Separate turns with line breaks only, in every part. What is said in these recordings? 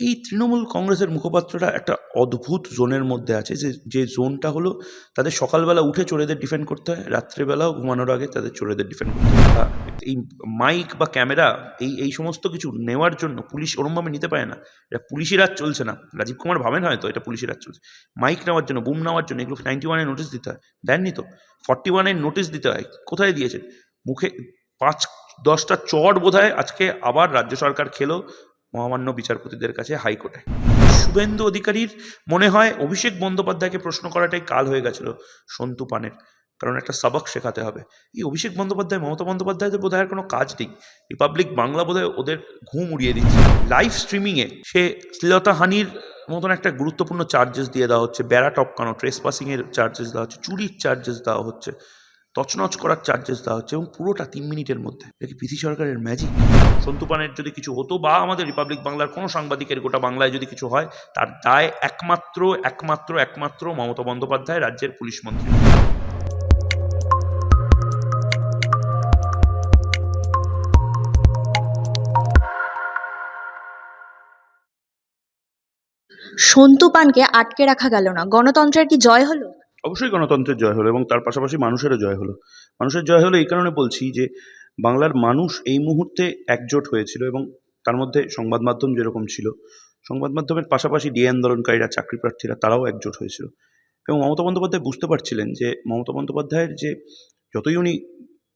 এই তৃণমূল কংগ্রেসের মুখপাত্ররা একটা অদ্ভুত জোনের মধ্যে আছে যে যে জোনটা হলো তাদের সকালবেলা উঠে চোরেদের ডিফেন্ড করতে হয়, রাত্রেবেলাও ঘুমানোর আগে তাদের চোরেদের ডিফেন্ড করতে হয়। এই মাইক বা ক্যামেরা এই এই সমস্ত কিছু নেওয়ার জন্য পুলিশ ওরমভাবে নিতে পারে না। এটা পুলিশি রাজ চলছে না। রাজীব কুমার ভাবেন হয়তো এটা পুলিশি রাজ চলছে। মাইক নেওয়ার জন্য বুম নেওয়ার জন্য এগুলো নাইনটি ওয়ানের নোটিশ দিতে হয়। দেননি তো? ফর্টি ওয়ানের নোটিশ দিতে হয়। কোথায় দিয়েছেন? মুখে পাঁচ, দশটা চট বোধহয় আজকে আবার রাজ্য সরকার খেলো। মহামান্য বিচারপতিদের কাছে হাইকোর্টে। শুভেন্দু অধিকারীর মনে হয় অভিষেক বন্দ্যোপাধ্যায়কে প্রশ্ন করাটাই কাল হয়ে গেছিল সন্তু পানের, কারণ একটা সবক শেখাতে হবে। এই অভিষেক বন্দ্যোপাধ্যায়, মমতা বন্দ্যোপাধ্যায়দের বোধহয় আর কোনো কাজ নেই। রিপাবলিক বাংলা বোধহয় ওদের ঘুম উড়িয়ে দিচ্ছে। লাইভ স্ট্রিমিংয়ে সে শ্লীলতা হানির মতন একটা গুরুত্বপূর্ণ চার্জেস দিয়ে দেওয়া হচ্ছে। বেড়া টপকানো ট্রেস পাসিংয়ের চার্জেস দেওয়া হচ্ছে, চুরির চার্জেস দেওয়া হচ্ছে। তছনছ করার চার্জেস দেওয়া হচ্ছে এবং পুরোটা তিন মিনিটের মধ্যে। এটা কি পিসি সরকারের ম্যাজিক সন্তুপানের যদি কিছু হতো বা আমাদের রিপাবলিক বাংলার কোনো সাংবাদিকের গোটা বাংলায় যদি কিছু হয়, তার দায় একমাত্র একমাত্র একমাত্র মমতা বন্দ্যোপাধ্যায় রাজ্যের পুলিশ মন্ত্রী।
সন্তু পানকে আটকে রাখা গেল না। গণতন্ত্রের কি জয় হলো?
অবশ্যই গণতন্ত্রের জয় হলো এবং তার পাশাপাশি মানুষেরও জয় হলো। মানুষের জয় হলো এই কারণে বলছি যে, বাংলার মানুষ এই মুহূর্তে একজোট হয়েছিল এবং তার মধ্যে সংবাদ মাধ্যম যেরকম ছিল, সংবাদ মাধ্যমের পাশাপাশি ডিএ আন্দোলনকারীরা, চাকরি প্রার্থীরা তারাও একজোট হয়েছিল। এবং মমতা বন্দ্যোপাধ্যায় বুঝতে পারছিলেন যে, মমতা বন্দ্যোপাধ্যায়ের যে যতই উনি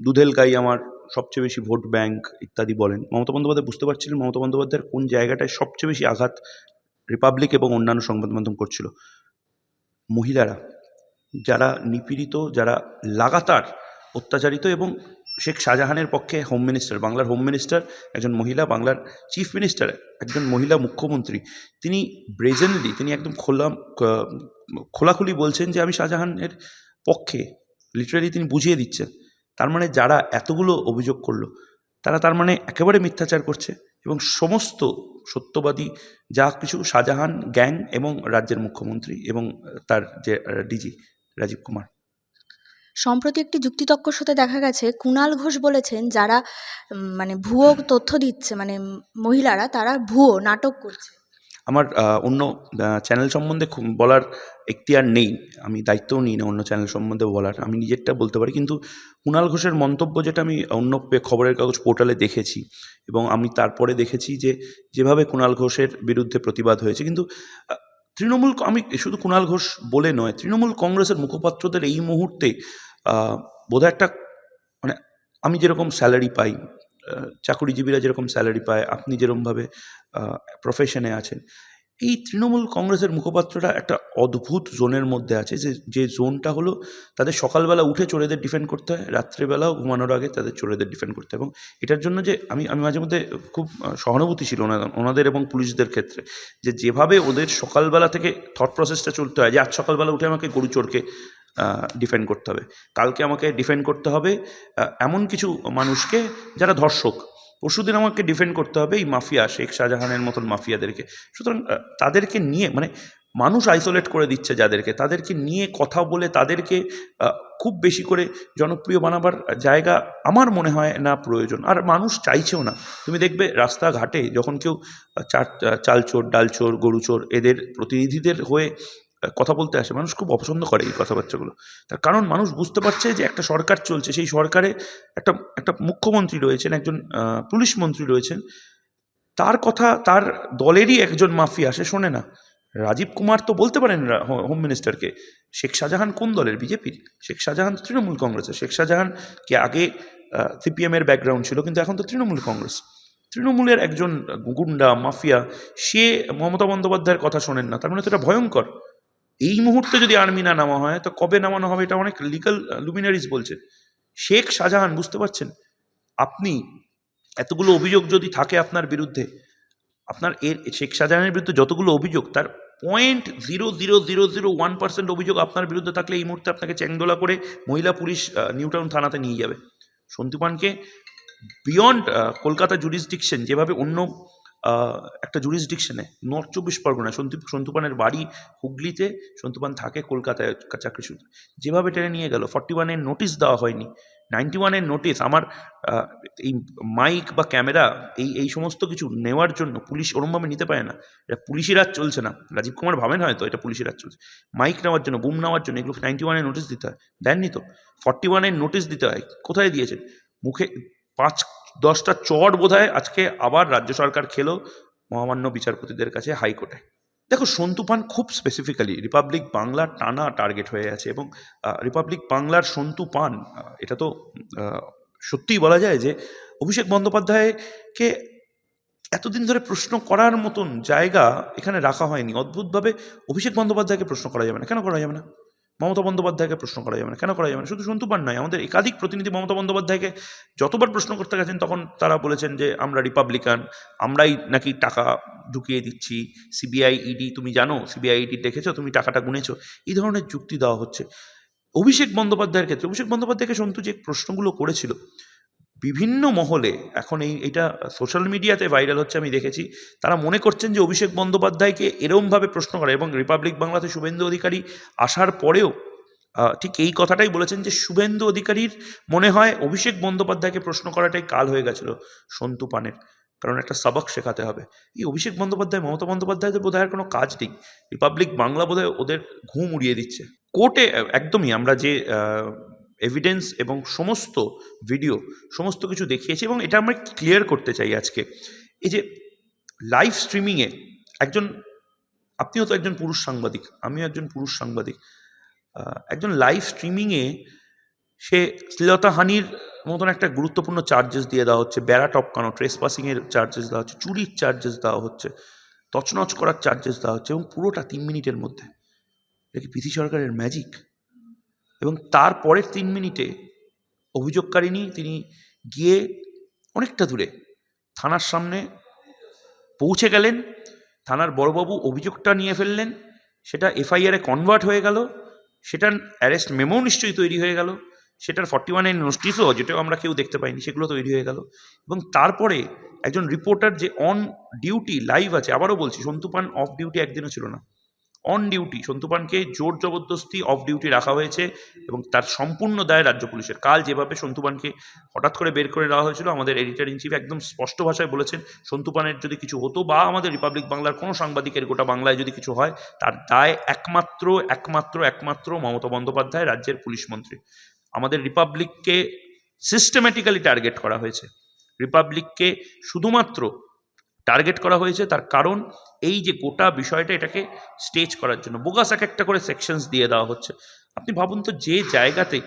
দুধেল গাই আমার সবচেয়ে বেশি ভোট ব্যাংক ইত্যাদি বলেন, মমতা বন্দ্যোপাধ্যায় বুঝতে পারছিলেন মমতা বন্দ্যোপাধ্যায়ের কোন জায়গাটায় সবচেয়ে বেশি আঘাত রিপাবলিক এবং অন্যান্য সংবাদ মাধ্যম করছিল। মহিলারা যারা নিপীড়িত, যারা লাগাতার অত্যাচারিত এবং শেখ শাহজাহানের পক্ষে হোম মিনিস্টার বাংলার হোম মিনিস্টার একজন মহিলা, বাংলার চিফ মিনিস্টার একজন মহিলা মুখ্যমন্ত্রী, তিনি ব্রেজেনলি তিনি একদম খোলা খোলাখুলি বলছেন যে আমি শাহজাহানের পক্ষে লিটারালি তিনি বুঝিয়ে দিচ্ছেন। তার মানে যারা এতগুলো অভিযোগ করল, তারা তার মানে একেবারে মিথ্যাচার করছে এবং সমস্ত সত্যবাদী যা কিছু শাহজাহান গ্যাং এবং রাজ্যের মুখ্যমন্ত্রী এবং তার যে ডিজি রাজীব কুমার।
সম্প্রতি একটি যুক্তিতক্ক সাথে দেখা গেছে কুণাল ঘোষ বলেছেন যারা মানে ভুয়ো তথ্য দিচ্ছে মানে মহিলারা তারা ভুয়ো নাটক করছে।
আমার অন্য চ্যানেল সম্বন্ধে বলার এখতিয়ার নেই। আমি দায়িত্বও নিই না অন্য চ্যানেল সম্বন্ধে বলার। আমি নিজেরটা বলতে পারি কিন্তু কুণাল ঘোষের মন্তব্য যেটা আমি অন্য খবরের কাগজ পোর্টালে দেখেছি এবং আমি তারপরে দেখেছি যে যেভাবে কুণাল ঘোষের বিরুদ্ধে প্রতিবাদ হয়েছে। কিন্তু তৃণমূল আমি শুধু কুণাল ঘোষ বলে নয়, তৃণমূল কংগ্রেসের মুখপাত্রদের এই মুহূর্তে বোধহয় একটা মানে আমি যেরকম স্যালারি পাই চাকুরিজীবীরা যেরকম স্যালারি পায়, আপনি যেরকমভাবে প্রফেশনে আছেন এই তৃণমূল কংগ্রেসের মুখপাত্ররা একটা অদ্ভুত জোনের মধ্যে আছে যে যে জোনটা হলো তাদের সকালবেলা উঠে চোরেদের ডিফেন্ড করতে হয়, রাত্রেবেলাও ঘুমানোর আগে তাদের চোরেদের ডিফেন্ড করতে হয় এবং এটার জন্য যে আমি আমি মাঝে মধ্যে খুব সহানুভূতিশীল ওনাদের ওনাদের এবং পুলিশদের ক্ষেত্রে যে যেভাবে ওদের সকালবেলা থেকে থট প্রসেসটা চলতে হয় যে, আজ সকালবেলা উঠে আমাকে গরু চোরকে ডিফেন্ড করতে হবে। কালকে আমাকে ডিফেন্ড করতে হবে এমন কিছু মানুষকে যারা ধর্ষক পরশুদিন আমাকে ডিফেন্ড করতে হবে এই মাফিয়া, শেখ শাহজাহানের মতন মাফিয়াদেরকে। সুতরাং তাদেরকে নিয়ে মানে মানুষ আইসোলেট করে দিচ্ছে যাদেরকে, তাদেরকে নিয়ে কথা বলে তাদেরকে খুব বেশি করে জনপ্রিয় বানাবার জায়গা আমার মনে হয় না প্রয়োজন। আর মানুষ চাইছেও না। তুমি দেখবে রাস্তাঘাটে যখন কেউ চার চাল চোর ডাল চোর গরু চোর এদের প্রতিনিধিদের হয়ে কথা বলতে আসে। মানুষ খুব অপছন্দ করে এই কথাবার্তাগুলো। তার কারণ মানুষ বুঝতে পারছে যে একটা সরকার চলছে। সেই সরকারে একটা একটা মুখ্যমন্ত্রী রয়েছেন, একজন পুলিশ মন্ত্রী রয়েছেন। তার কথা, তার দলেরই একজন মাফিয়া সে শোনে না। রাজীব কুমার তো বলতে পারেন হোম মিনিস্টারকে শেখ শাহজাহান কোন দলের? বিজেপির। শেখ শাহজাহান তো তৃণমূল কংগ্রেসের শেখ শাহজাহান কে আগে সিপিএমের ব্যাকগ্রাউন্ড ছিল, কিন্তু এখন তো তৃণমূল কংগ্রেস। তৃণমূলের একজন গুন্ডা, মাফিয়া, সে মমতা বন্দ্যোপাধ্যায়ের কথা শোনেন না। তার মানে তো এটা ভয়ঙ্কর। এই মুহূর্তে যদি আর্মি না নামা হয়, তো কবে নামানো হবে? এটা অনেক লিগাল লুমিনারিজ বলছে শেখ শাহজাহান, বুঝতে পারছেন? আপনি এতগুলো অভিযোগ যদি থাকে আপনার বিরুদ্ধে, আপনার এর, শেখ শাহজাহানের বিরুদ্ধে যতগুলো অভিযোগ, তার point zero zero zero zero one percent অভিযোগ আপনার বিরুদ্ধে থাকলে এই মুহূর্তে আপনাকে চ্যাংদোলা করে মহিলা পুলিশ নিউটাউন থানাতে নিয়ে যাবে। সন্তুপানকে বিয়ন্ড কলকাতা জুরিসডিকশন যেভাবে অন্য একটা জুরিসডিকশনে নর্থ চব্বিশ পরগনায় সন্তু সন্তুপানের বাড়ি হুগলিতে সন্তুপান থাকে কলকাতায় চাকরি সূত্রে যেভাবে টেনে নিয়ে গেল ফর্টি ওয়ানের নোটিশ দেওয়া হয়নি। নাইনটি ওয়ানের নোটিস আমার এই মাইক বা ক্যামেরা এই এই সমস্ত কিছু নেওয়ার জন্য পুলিশ ওরমভাবে নিতে পারে না। এটা পুলিশের রাজ চলছে না। রাজীব কুমার ভাবেন হয়তো এটা পুলিশের রাজ চলছে। মাইক নেওয়ার জন্য বুম নেওয়ার জন্য এগুলো নাইনটি ওয়ানের নোটিস দিতে হয়। দেননি তো? ফর্টি ওয়ানের নোটিস দিতে হয়। কোথায় দিয়েছেন? মুখে পাঁচ দশটা চট বোধহয় আজকে আবার রাজ্য সরকার খেলো মহামান্য বিচারপতিদের কাছে হাইকোর্টে। দেখো, সন্তু পান খুব স্পেসিফিক্যালি রিপাবলিক বাংলা টানা টার্গেট হয়ে আছে এবং রিপাবলিক বাংলার সন্তু পান এটা তো সত্যিই বলা যায় যে অভিষেক বন্দ্যোপাধ্যায়কে এতদিন ধরে প্রশ্ন করার মতন জায়গা এখানে রাখা হয়নি। অদ্ভুতভাবে অভিষেক বন্দ্যোপাধ্যায়কে প্রশ্ন করা যাবে না। কেন করা যাবে না? মমতা বন্দ্যোপাধ্যায়কে প্রশ্ন করা যাবে না। কেন করা যাবে না? শুধু সন্তু নয়, আমাদের একাধিক প্রতিনিধি মমতা বন্দ্যোপাধ্যায়কে যতবার প্রশ্ন করতে গেছেন, তখন তারা বলেছেন যে, আমরা রিপাবলিকান, আমরাই নাকি টাকা ঢুকিয়ে দিচ্ছি। সিবিআই, ইডি, তুমি জানো, সিবিআই, ইডি দেখেছ, তুমি টাকাটা গুনেছো। এই ধরনের যুক্তি দেওয়া হচ্ছে। অভিষেক বন্দ্যোপাধ্যায়ের ক্ষেত্রে, অভিষেক বন্দ্যোপাধ্যায়কে সন্তু যে প্রশ্নগুলো করেছিল বিভিন্ন মহলে এখন এই, এটা সোশ্যাল মিডিয়াতে ভাইরাল হচ্ছে আমি দেখেছি, তারা মনে করছেন যে অভিষেক বন্দ্যোপাধ্যায়কে এরমভাবে প্রশ্ন করে এবং রিপাবলিক বাংলাতে শুভেন্দু অধিকারী আসার পরেও ঠিক এই কথাটাই বলেছেন যে শুভেন্দু অধিকারীর মনে হয় অভিষেক বন্দ্যোপাধ্যায়কে প্রশ্ন করাটাই কাল হয়ে গেছিল সন্তু পানের। কারণ একটা সবক শেখাতে হবে। এই অভিষেক বন্দ্যোপাধ্যায়, মমতা বন্দ্যোপাধ্যায়দের বোধ হয় কোনো কাজ নেই। রিপাবলিক বাংলা বোধহয় ওদের ঘুম উড়িয়ে দিচ্ছে। কোর্টে একদমই আমরা যে এভিডেন্স এবং সমস্ত ভিডিও সমস্ত কিছু দেখিয়েছি এবং এটা আমরা ক্লিয়ার করতে চাই আজকে। এই যে লাইভ স্ট্রিমিংয়ে একজন, আপনিও তো একজন পুরুষ সাংবাদিক, আমিও একজন পুরুষ সাংবাদিক একজন লাইভ স্ট্রিমিংয়ে সে শ্লীলতাহানির মতন একটা গুরুত্বপূর্ণ চার্জেস দিয়ে দেওয়া হচ্ছে, বেড়া টপকানো ট্রেস পাসিংয়ের চার্জেস দেওয়া হচ্ছে, চুরির চার্জেস দেওয়া হচ্ছে, তছনছ করার চার্জেস দেওয়া হচ্ছে এবং পুরোটা তিন মিনিটের মধ্যে। এটা কি পিসি সরকারের ম্যাজিক এবং তারপরের তিন মিনিটে অভিযোগকারিনী তিনি গিয়ে অনেকটা দূরে থানার সামনে পৌঁছে গেলেন। থানার বড়বাবু অভিযোগটা নিয়ে ফেললেন। সেটা এফআইআরে কনভার্ট হয়ে গেল। সেটার অ্যারেস্ট মেমো নিশ্চয়ই তৈরি হয়ে গেল। সেটার ফর্টি ওয়ান ওয়ানের নোটিশও যেটাও আমরা কেউ দেখতে পাইনি, সেগুলো তৈরি হয়ে গেল। এবং তারপরে একজন রিপোর্টার যে অন ডিউটি লাইভ আছে, আবারও বলছি, সন্তু পান অফ ডিউটি একদিনও ছিল না। অন ডিউটি সন্তুপানকে জোর জবরদস্তি অফ ডিউটি রাখা হয়েছে এবং তার সম্পূর্ণ দায় রাজ্য পুলিশের। কাল যেভাবে সন্তুপানকে হঠাৎ করে বের করে দেওয়া হয়েছিল, আমাদের এডিটার ইন চিফ একদম স্পষ্ট ভাষায় বলেছেন সন্তুপানের যদি কিছু হতো বা আমাদের রিপাবলিক বাংলার কোনো সাংবাদিকের গোটা বাংলায় যদি কিছু হয়, তার দায় একমাত্র একমাত্র একমাত্র মমতা বন্দ্যোপাধ্যায়, রাজ্যের পুলিশ মন্ত্রী। আমাদের রিপাবলিককে সিস্টেম্যাটিক্যালি টার্গেট করা হয়েছে। রিপাবলিককে শুধুমাত্র টার্গেট করা হয়েছে তার কারণ এই যে গোটা বিষয়টা এটাকে স্টেজ করার জন্য। বোগাস এক একটা করে সেকশনস দিয়ে দেওয়া হচ্ছে। আপনি ভাবুন তো যে জায়গাতে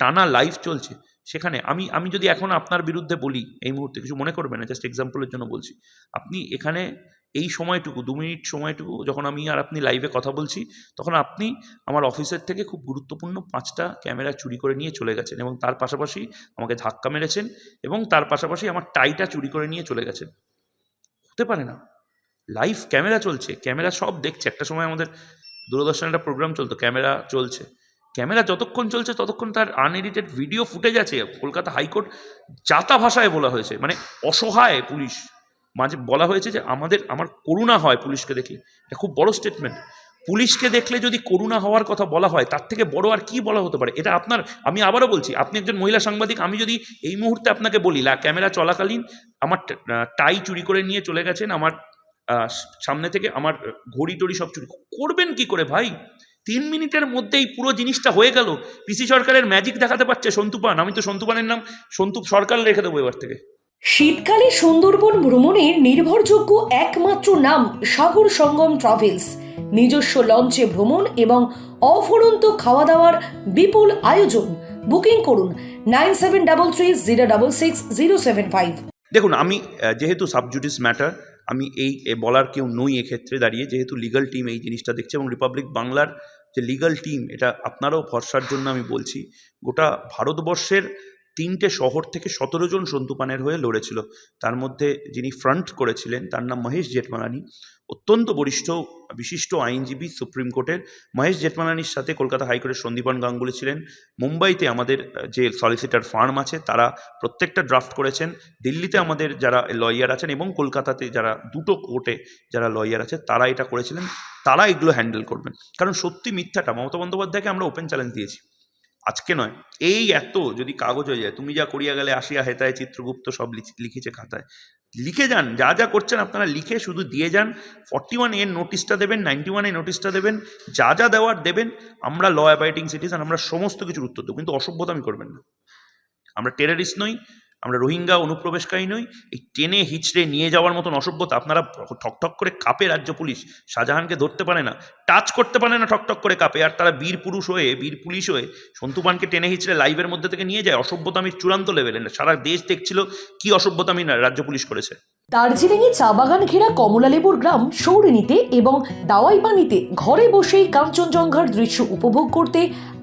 টানা লাইভ চলছে, সেখানে আমি আমি যদি এখন আপনার বিরুদ্ধে বলি, এই মুহূর্তে কিছু মনে করবেন না জাস্ট এক্সাম্পলের জন্য বলছি। আপনি এখানে এই সময়টুকু, দু মিনিট সময়টুকু, যখন আমি আর আপনি লাইভে কথা বলছি, তখন আপনি আমার অফিসের থেকে খুব গুরুত্বপূর্ণ পাঁচটা ক্যামেরা চুরি করে নিয়ে চলে গেছেন এবং তার পাশাপাশি আমাকে ধাক্কা মেরেছেন এবং তার পাশাপাশি আমার টাইটা চুরি করে নিয়ে চলে গেছেন। হতে পারে না। লাইভ ক্যামেরা চলছে। ক্যামেরা সব দেখছে। একটা সময় আমাদের দূরদর্শনের একটা প্রোগ্রাম চলতো ক্যামেরা চলছে। ক্যামেরা যতক্ষণ চলছে, ততক্ষণ তার আনএডিটেড ভিডিও ফুটেজ আছে। কলকাতা হাইকোর্ট জাতা ভাষায় বলা হয়েছে। মানে অসহায় পুলিশ। মাঝে বলা হয়েছে যে আমাদের, আমার করুণা হয় পুলিশকে দেখলে। এটা খুব বড় স্টেটমেন্ট পুলিশকে দেখলে যদি করুণা হওয়ার কথা বলা হয়, তার থেকে বড় আর কি বলা হতে পারে? এটা আপনার, আমি আবারও বলছি, আপনি একজন মহিলা সাংবাদিক, আমি যদি এই মুহূর্তে আপনাকে বলি, লা, ক্যামেরা চলাকালীন আমার টাই চুরি করে নিয়ে চলে গেছেন, আমার সামনে থেকে আমার ঘড়ি টড়ি সব চুরি করবেন কি করে ভাই? তিন মিনিটের মধ্যেই পুরো জিনিসটা হয়ে গেল। পিসি সরকারের ম্যাজিক দেখাতে পারছে সন্তুপান আমি তো সন্তুপানের নাম সন্তু সরকার রেখে দেবো এবার থেকে।
শীতকালে সুন্দরবন ভ্রমণের নির্ভরযোগ্য একমাত্র নাম সাগর সঙ্গম ট্রাভেলস। নিজস্ব লঞ্চে ভ্রমণ এবং অফুরন্ত খাওয়া দাওয়ার বিপুল আয়োজন। বুকিং করুন nine seven double three zero double six zero seven five.
দেখুন, আমি যেহেতু সাবজুডিস ম্যাটার, আমি এই বলার কেউ নই এক্ষেত্রে দাঁড়িয়ে। যেহেতু লিগাল টিম এই জিনিসটা দেখছে এবং রিপাবলিক বাংলার যে লিগাল টিম এটা আপনারাও ভরসার জন্য আমি বলছি, গোটা ভারতবর্ষের তিনটে শহর থেকে সতেরো জন সন্তুপানের হয়ে লড়েছিল। তার মধ্যে যিনি ফ্রন্ট করেছিলেন, তার নাম মহেশ জেঠমালানি। অত্যন্ত বরিষ্ঠ, বিশিষ্ট আইনজীবী সুপ্রিম কোর্টের মহেশ জেঠমালানির সাথে কলকাতা হাইকোর্টের সন্দীপন গাঙ্গুলি ছিলেন। মুম্বাইতে আমাদের যে সলিসিটার ফার্ম আছে, তারা প্রত্যেকটা ড্রাফট করেছেন। দিল্লিতে আমাদের যারা লয়ার আছেন এবং কলকাতাতে যারা, দুটো কোর্টে যারা লয়ার আছে, তারা এটা করেছিলেন। তারা এগুলো হ্যান্ডেল করবেন। কারণ সত্যি মিথ্যাটা মমতা বন্দ্যোপাধ্যায়কে আমরা ওপেন চ্যালেঞ্জ দিয়েছি। আজকে নয়, এই এত যদি কাগজ হয়ে যায়, তুমি যা করিয়া গেলে আসিয়া হেতায় চিত্রগুপ্ত সব লিখ- লিখেছে খাতায়। লিখে যান, যা যা করছেন আপনারা লিখে শুধু দিয়ে যান ফর্টি ওয়ানের নোটিশটা দেবেন নাইনটি ওয়ানের নোটিশটা দেবেন, যা যা দেওয়ার দেবেন, আমরা ল অ্যাবাইডিং সিটিজেন আমরা সমস্ত কিছুর উত্তর দেবো, কিন্তু অসভ্যতামি করবেন না। আমরা টেরারিস্ট নই আমরা রোহিঙ্গা অনুপ্রবেশকারী নই, এই টেনে হিচড়ে নিয়ে যাওয়ার মতন অসভ্যতা আপনারা ঠক ঠক করে কাপে রাজ্য পুলিশ। শাহজাহানকে ধরতে পারে না, টাচ করতে পারে না ঠকঠক করে কাপে। আর তারা বীর পুরুষ হয়ে, বীর পুলিশ হয়ে সন্তুপানকে টেনে হিচড়ে লাইভের মধ্যে থেকে নিয়ে যায়। অসভ্যতামির চূড়ান্ত লেভেলে সারা দেশ দেখছিল কি অসভ্যতামি না রাজ্য পুলিশ করেছে।
দার্জিলিংয়ে চা বাগান ঘেরা কমলালেবুর গ্রাম সৌরিনীতে এবং দাওয়াই পানিতে ঘরে বসেই কাঞ্চনজঙ্ঘার দৃশ্য উপভোগ করতে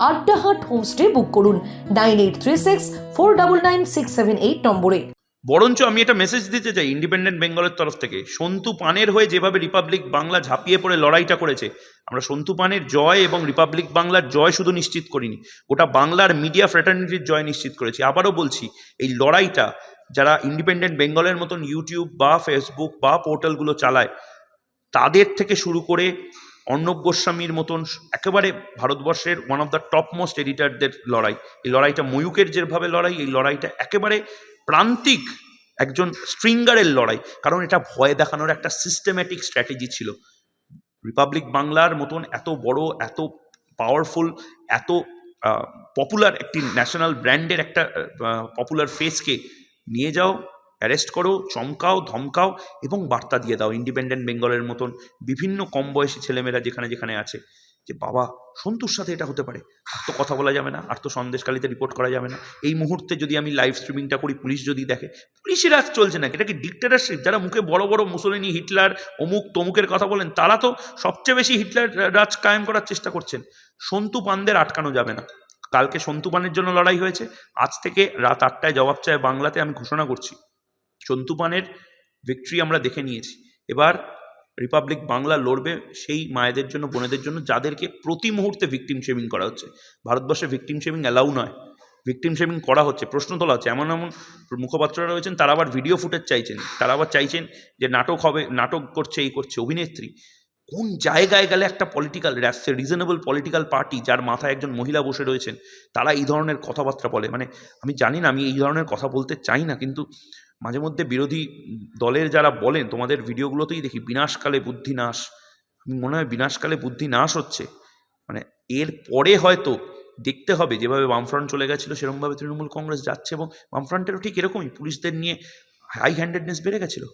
আড্ডাহাট হোমস্টে বুক করুন nine eight three six four double nine six seven eight নম্বরে।
বরঞ্চ আমি একটা মেসেজ দিতে চাই ইন্ডিপেন্ডেন্ট বেঙ্গলের তরফ থেকে। সন্তু পানের হয়ে যেভাবে রিপাবলিক বাংলা ঝাঁপিয়ে পড়ে লড়াইটা করেছে, আমরা সন্তু পানের জয় এবং রিপাবলিক বাংলার জয় শুধু নিশ্চিত করিনি ওটা বাংলার মিডিয়া ফ্র্যাটার্নিটির জয় নিশ্চিত করেছি। আবারও বলছি, এই লড়াইটা যারা ইন্ডিপেন্ডেন্ট বেঙ্গলের মতন ইউটিউব বা ফেসবুক বা পোর্টালগুলো চালায়, তাদের থেকে শুরু করে অর্ণব গোস্বামীর মতন একেবারে ভারতবর্ষের one of the top most এডিটারদের লড়াই। এই লড়াইটা ময়ূকের যেভাবে লড়াই, এই লড়াইটা একেবারে প্রান্তিক একজন স্ট্রিঙ্গারের লড়াই। কারণ এটা ভয় দেখানোর একটা সিস্টেম্যাটিক স্ট্র্যাটেজি ছিল। রিপাবলিক বাংলার মতন এত বড়, এত পাওয়ারফুল এত পপুলার একটি ন্যাশনাল ব্র্যান্ডের একটা পপুলার ফেসকে নিয়ে যাও অ্যারেস্ট করো, চমকাও, ধমকাও এবং বার্তা দিয়ে দাও ইন্ডিপেন্ডেন্ট বেঙ্গলের মতন বিভিন্ন কম বয়সী ছেলেমেয়েরা যেখানে যেখানে আছে যে, বাবা, সন্তুর সাথে এটা হতে পারে। আর তো কথা বলা যাবে না, আর তো সন্দেশকালীতে রিপোর্ট করা যাবে না। এই মুহূর্তে যদি আমি লাইভ স্ট্রিমিংটা করি, পুলিশ যদি দেখে, পুলিশের রাজ চলছে না, এটা কি ডিক্টেটারশিপ যারা মুখে বড় বড় মুসলিনি, হিটলার, অমুক, তমুকের কথা বলেন, তারা তো সবচেয়ে বেশি হিটলার রাজ কায়েম করার চেষ্টা করছেন। সন্তু পানদের আটকানো যাবে না। কালকে সন্তু পানের জন্য লড়াই হয়েছে। আজ থেকে রাত আটটায় জবাব চায় বাংলাতে আমি ঘোষণা করছি। সন্তু পানের ভিক্টরি আমরা দেখে নিয়েছি। এবার রিপাবলিক বাংলা লড়বে সেই মায়েদের জন্য, বোনেদের জন্য, যাদেরকে প্রতি মুহূর্তে ভিকটিম শেমিং করা হচ্ছে। ভারতবর্ষে ভিকটিম শেমিং অ্যালাউ নয়। ভিকটিম শেমিং করা হচ্ছে, প্রশ্ন তোলা হচ্ছে। এমন এমন মুখপাত্ররা রয়েছেন, তারা আবার ভিডিও ফুটেজ চাইছেন। তারা আবার চাইছেন যে নাটক হবে, নাটক করছে, এই করছে অভিনেত্রী। কোন জায়গায় গেলে একটা পলিটিক্যাল রিজনেবল পলিটিক্যাল পার্টি যার মাথায় একজন মহিলা বসে রয়েছেন, তারা এই ধরনের কথাবার্তা বলে। মানে আমি জানি না, আমি এই ধরনের কথা বলতে চাই না, কিন্তু মাঝে মধ্যে বিরোধী দলের যারা বলেন, তোমাদের ভিডিওগুলোতেই দেখি, বিনাশকালে বুদ্ধি নাশ মনে হয় বিনাশকালে বুদ্ধি নাশ হচ্ছে। মানে এর পরে হয়তো দেখতে হবে, যেভাবে বামফ্রন্ট চলে গেছিল, সেরকমভাবে তৃণমূল কংগ্রেস যাচ্ছে এবং বামফ্রন্টেরও ঠিক এরকমই, পুলিশদের নিয়ে হাই হ্যান্ডেডনেস বেড়ে গেছিল।